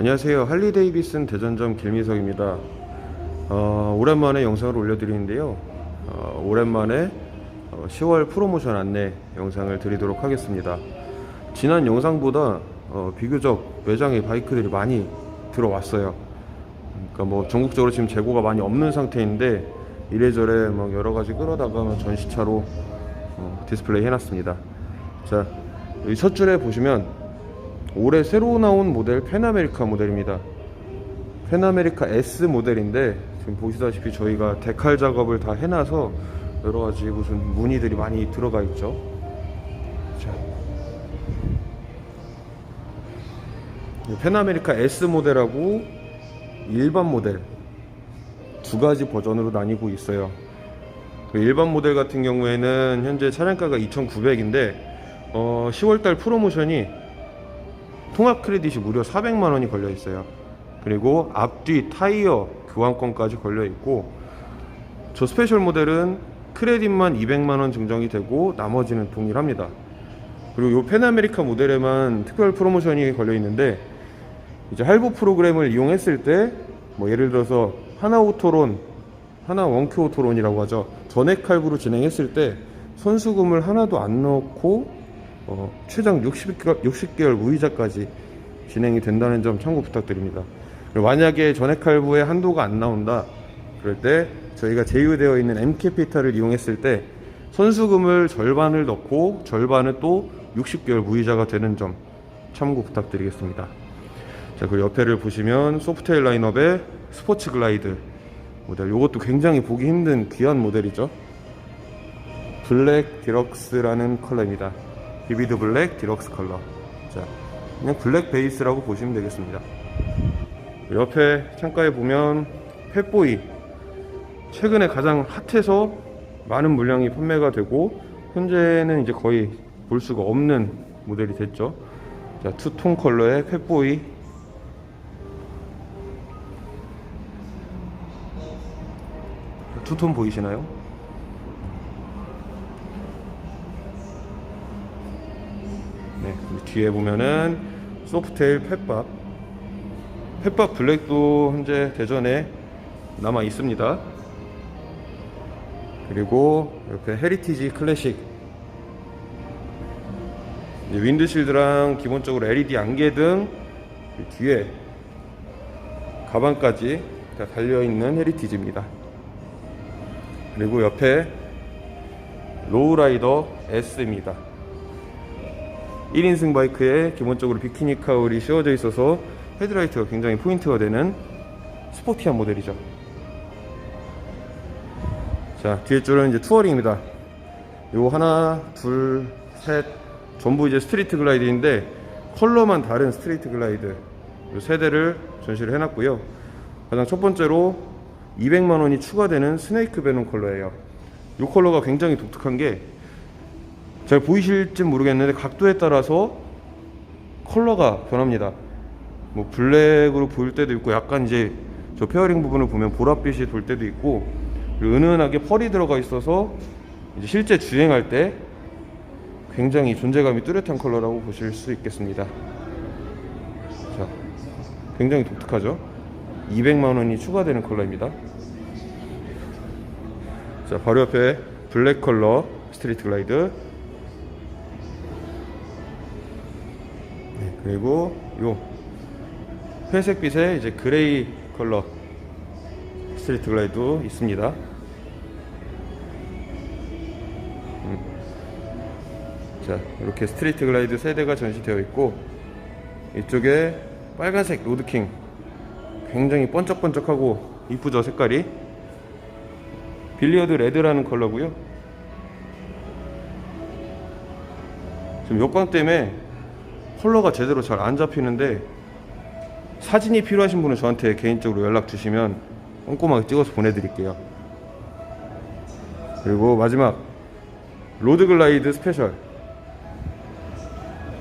안녕하세요. 할리 데이비슨 대전점 길미석입니다. 어, 오랜만에 영상을 올려드리는데요. 어, 오랜만에 어, 10월 프로모션 안내 영상을 드리도록 하겠습니다. 지난 영상보다 어, 비교적 매장에 바이크들이 많이 들어왔어요. 그러니까 뭐 전국적으로 지금 재고가 많이 없는 상태인데 이래저래 막 여러 가지 끌어다가 전시차로 어, 디스플레이 해놨습니다. 자, 여기 첫 줄에 보시면 올해 새로 나온 모델 페나메리카 모델입니다. 페나메리카 S 모델인데 지금 보시다시피 저희가 데칼 작업을 다 해놔서 여러 가지 무슨 무늬들이 많이 들어가 있죠. 자, 이 페나메리카 S 모델하고 일반 모델 두 가지 버전으로 나뉘고 있어요. 그 일반 모델 같은 경우에는 현재 차량가가 2,900인데 어, 10월달 프로모션이 통합 크레딧이 무려 400만 원이 걸려 있어요. 그리고 앞뒤 타이어 교환권까지 걸려 있고 저 스페셜 모델은 크레딧만 200만 원 증정이 되고 나머지는 동일합니다. 그리고 이 페나메리카 모델에만 특별 프로모션이 걸려 있는데 이제 할부 프로그램을 이용했을 때 뭐 예를 들어서 하나 오토론 하나 원큐 오토론이라고 하죠. 전액 할부로 진행했을 때 선수금을 하나도 안 넣고 어, 최장 60개월, 60개월 무이자까지 진행이 된다는 점 참고 부탁드립니다. 만약에 전액 할부에 한도가 안 나온다 그럴 때 저희가 제휴되어 있는 M캐피탈을 이용했을 때 선수금을 절반을 넣고 절반은 또 60개월 무이자가 되는 점 참고 부탁드리겠습니다. 자, 그리고 옆에를 보시면 소프트웨어 라인업의 스포츠 글라이드 모델. 이것도 굉장히 보기 힘든 귀한 모델이죠. 블랙 디럭스라는 컬러입니다. 비비드 블랙 디럭스 컬러. 자, 그냥 블랙 베이스라고 보시면 되겠습니다. 옆에 창가에 보면 펫보이. 최근에 가장 핫해서 많은 물량이 판매가 되고 현재는 이제 거의 볼 수가 없는 모델이 됐죠. 자, 투톤 컬러의 펫보이 투톤 보이시나요? 네, 그리고 뒤에 보면은 소프테일 펫밥 펫밥 블랙도 현재 대전에 남아 있습니다. 그리고 옆에 헤리티지 클래식 윈드실드랑 기본적으로 LED 안개등 뒤에 가방까지 다 달려있는 헤리티지입니다. 그리고 옆에 로우라이더 S입니다. 1인승 바이크에 기본적으로 비키니 카울이 씌워져 있어서 헤드라이트가 굉장히 포인트가 되는 스포티한 모델이죠. 자, 뒤에 줄은 이제 투어링입니다. 요 하나, 둘, 셋, 전부 이제 스트리트 글라이드인데 컬러만 다른 스트리트 글라이드 요세 대를 전시를 해놨고요. 가장 첫 번째로 200만 원이 추가되는 스네이크 베놈 컬러예요. 이 컬러가 굉장히 독특한 게 잘 보이실지 모르겠는데 각도에 따라서 컬러가 변합니다. 뭐 블랙으로 보일 때도 있고 약간 이제 저 페어링 부분을 보면 보랏빛이 돌 때도 있고 은은하게 펄이 들어가 있어서 실제 주행할 때 굉장히 존재감이 뚜렷한 컬러라고 보실 수 있겠습니다. 자, 굉장히 독특하죠? 200만 원이 추가되는 컬러입니다. 자, 바로 옆에 블랙 컬러 스트리트 글라이드. 그리고 요 회색빛의 이제 그레이 컬러 스트리트 글라이드 있습니다. 음. 자, 이렇게 스트리트 글라이드 세 대가 전시되어 있고 이쪽에 빨간색 로드킹 굉장히 번쩍번쩍하고 이쁘죠 색깔이 빌리어드 레드라는 컬러고요 지금 역광 때문에 컬러가 제대로 잘 안 잡히는데 사진이 필요하신 분은 저한테 개인적으로 연락 주시면 꼼꼼하게 찍어서 보내드릴게요. 그리고 마지막 로드 글라이드 스페셜.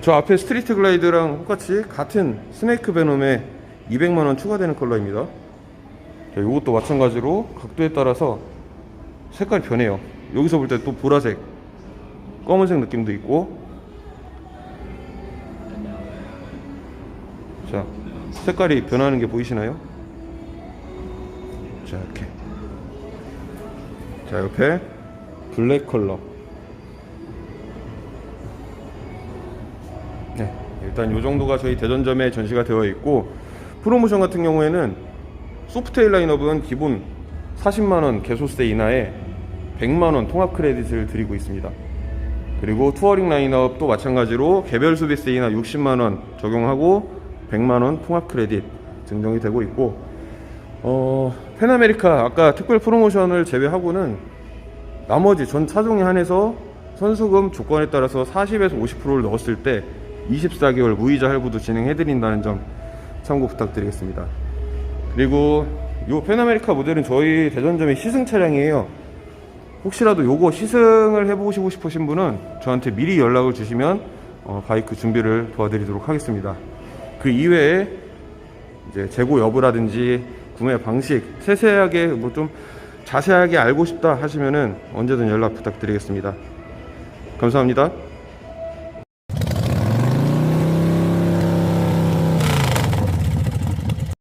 저 앞에 스트리트 글라이드랑 똑같이 같은 스네이크 베놈에 200만원 추가되는 컬러입니다. 자, 이것도 마찬가지로 각도에 따라서 색깔이 변해요. 여기서 볼 때 또 보라색 검은색 느낌도 있고 자 색깔이 변하는 게 보이시나요? 자 이렇게. 자 옆에 블랙 컬러. 네 일단 이 정도가 저희 대전점에 전시가 되어 있고 프로모션 같은 경우에는 소프트웨어 라인업은 기본 40만원 개소세 이하에 100만원 통합 크레딧을 드리고 있습니다. 그리고 투어링 라인업도 마찬가지로 개별 수비세이나 60만원 적용하고 100만원 통합 크레딧 증정이 되고 있고 어, 펜아메리카 아까 특별 프로모션을 제외하고는 나머지 전 차종에 한해서 선수금 조건에 따라서 40에서 50%를 넣었을 때 24개월 무이자 할부도 진행해 드린다는 점 참고 부탁드리겠습니다. 그리고 이 펜아메리카 모델은 저희 대전점의 시승 차량이에요. 혹시라도 요거 시승을 해보시고 싶으신 분은 저한테 미리 연락을 주시면 어, 바이크 준비를 도와드리도록 하겠습니다. 그 이외에 이제 재고 여부라든지 구매 방식 세세하게 뭐 좀 자세하게 알고 싶다 하시면은 언제든 연락 부탁드리겠습니다. 감사합니다.